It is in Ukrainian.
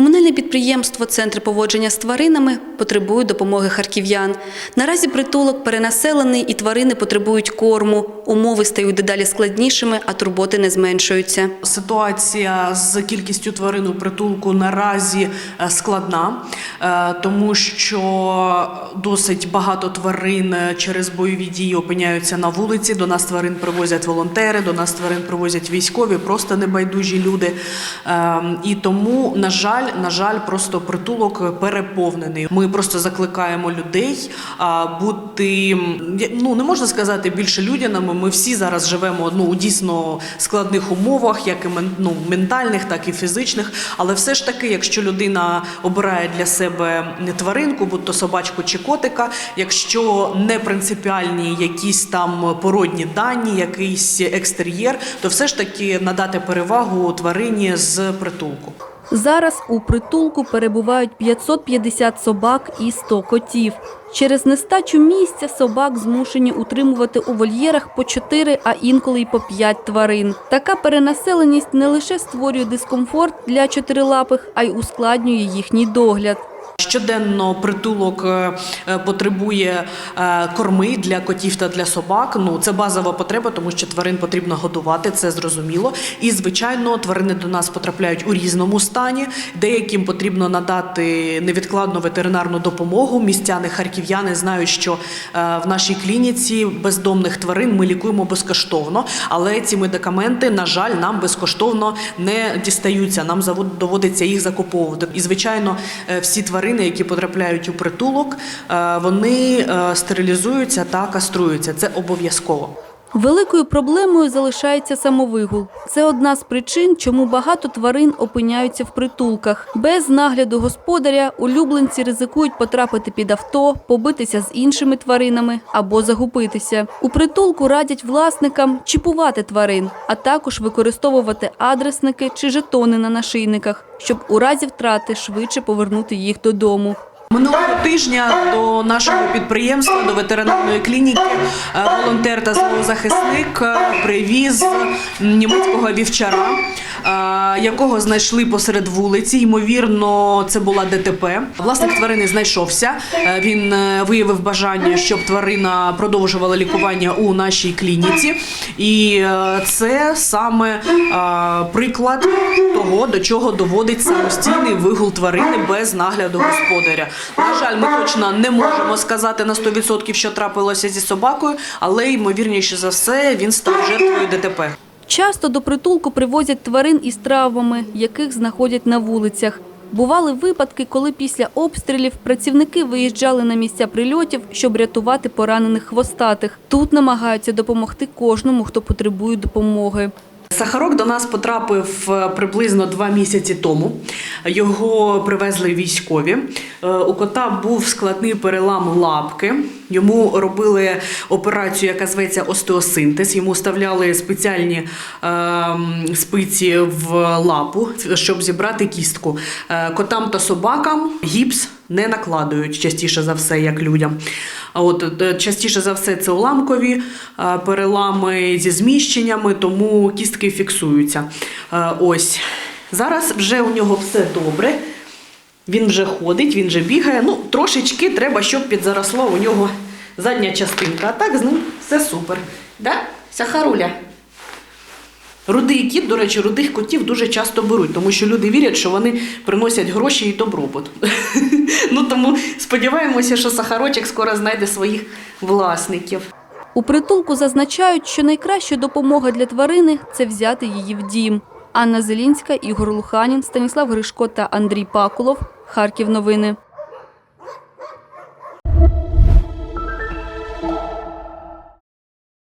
Комунальне підприємство Центр поводження з тваринами потребує допомоги харків'ян. Наразі притулок перенаселений і тварини потребують корму. Умови стають дедалі складнішими, а турботи не зменшуються. Ситуація з кількістю тварин у притулку наразі е, складна, е, тому що досить багато тварин е, через бойові дії опиняються на вулиці. До нас тварин привозять волонтери, до нас тварин привозять військові, просто небайдужі люди. Е, І тому, на жаль, на жаль, просто притулок переповнений. Ми просто закликаємо людей бути ну не можна сказати більше людяними. Ми всі зараз живемо ну у дійсно складних умовах, як і ну, ментальних, так і фізичних. Але все ж таки, якщо людина обирає для себе тваринку, будь то собачку чи котика, якщо не принципіальні якісь там породні дані, якийсь екстер'єр, то все ж таки надати перевагу тварині з притулку. Зараз у притулку перебувають 550 собак і 100 котів. Через нестачу місця собак змушені утримувати у вольєрах по 4, а інколи й по 5 тварин. Така перенаселеність не лише створює дискомфорт для чотирилапих, а й ускладнює їхній догляд. Щоденно притулок е, е, потребує е, корми для котів та для собак. Ну це базова потреба, тому що тварин потрібно годувати, це зрозуміло. І звичайно, тварини до нас потрапляють у різному стані. Деяким потрібно надати невідкладну ветеринарну допомогу. Містяни харків'яни знають, що в нашій клініці бездомних тварин ми лікуємо безкоштовно, але ці медикаменти, на жаль, нам безкоштовно не дістаються. Нам доводиться їх закуповувати. І звичайно, всі тварини, які потрапляють у притулок, е, вони е, стерилізуються та каструються. Це обов'язково. Великою проблемою залишається самовигул. Це одна з причин, чому багато тварин опиняються в притулках. Без нагляду господаря улюбленці ризикують потрапити під авто, побитися з іншими тваринами або загубитися. У притулку радять власникам чіпувати тварин, а також використовувати адресники чи жетони на нашийниках, щоб у разі втрати швидше повернути їх додому. Минулого тижня до нашого підприємства, до ветеринарної клініки, е, волонтер та зоозахисник е, привіз німецького вівчара, якого знайшли посеред вулиці. Ймовірно, це була ДТП. Власник тварини знайшовся. Е, Він е, виявив бажання, щоб тварина продовжувала лікування у нашій клініці. І е, це саме приклад того, до чого доводить самостійний вигул тварини без нагляду господаря. На жаль, ми точно не можемо сказати на 100%, що трапилося зі собакою, але ймовірніше за все він став жертвою ДТП. Часто до притулку привозять тварин із травмами, яких знаходять на вулицях. Бували випадки, коли після обстрілів працівники виїжджали на місця прильотів, щоб рятувати поранених хвостатих. Тут намагаються допомогти кожному, хто потребує допомоги. Сахарок до нас потрапив е, приблизно два місяці тому. Його привезли військові. Е, У кота був складний перелам лапки. Йому робили операцію, яка зветься остеосинтез. Йому вставляли спеціальні ем, спиці в лапу, щоб зібрати кістку. Е, Котам та собакам гіпс не накладують частіше за все, як людям. А от е, частіше за все це уламкові е, перелами зі зміщеннями, тому кістки фіксуються. Е, Ось зараз вже у нього все добре. Він вже ходить, він вже бігає. Ну, трошечки треба, щоб підзаросла у нього задня частинка. А так з ним все супер. Да? Сахаруля. Рудий кіт, до речі, рудих котів дуже часто беруть, тому що люди вірять, що вони приносять гроші і добробут. ну тому сподіваємося, що сахарочок скоро знайде своїх власників. У притулку зазначають, що найкраща допомога для тварини це взяти її в дім. Анна Зелінська, Ігор Луханін, Станіслав Гришко та Андрій Пакулов. Харків новини.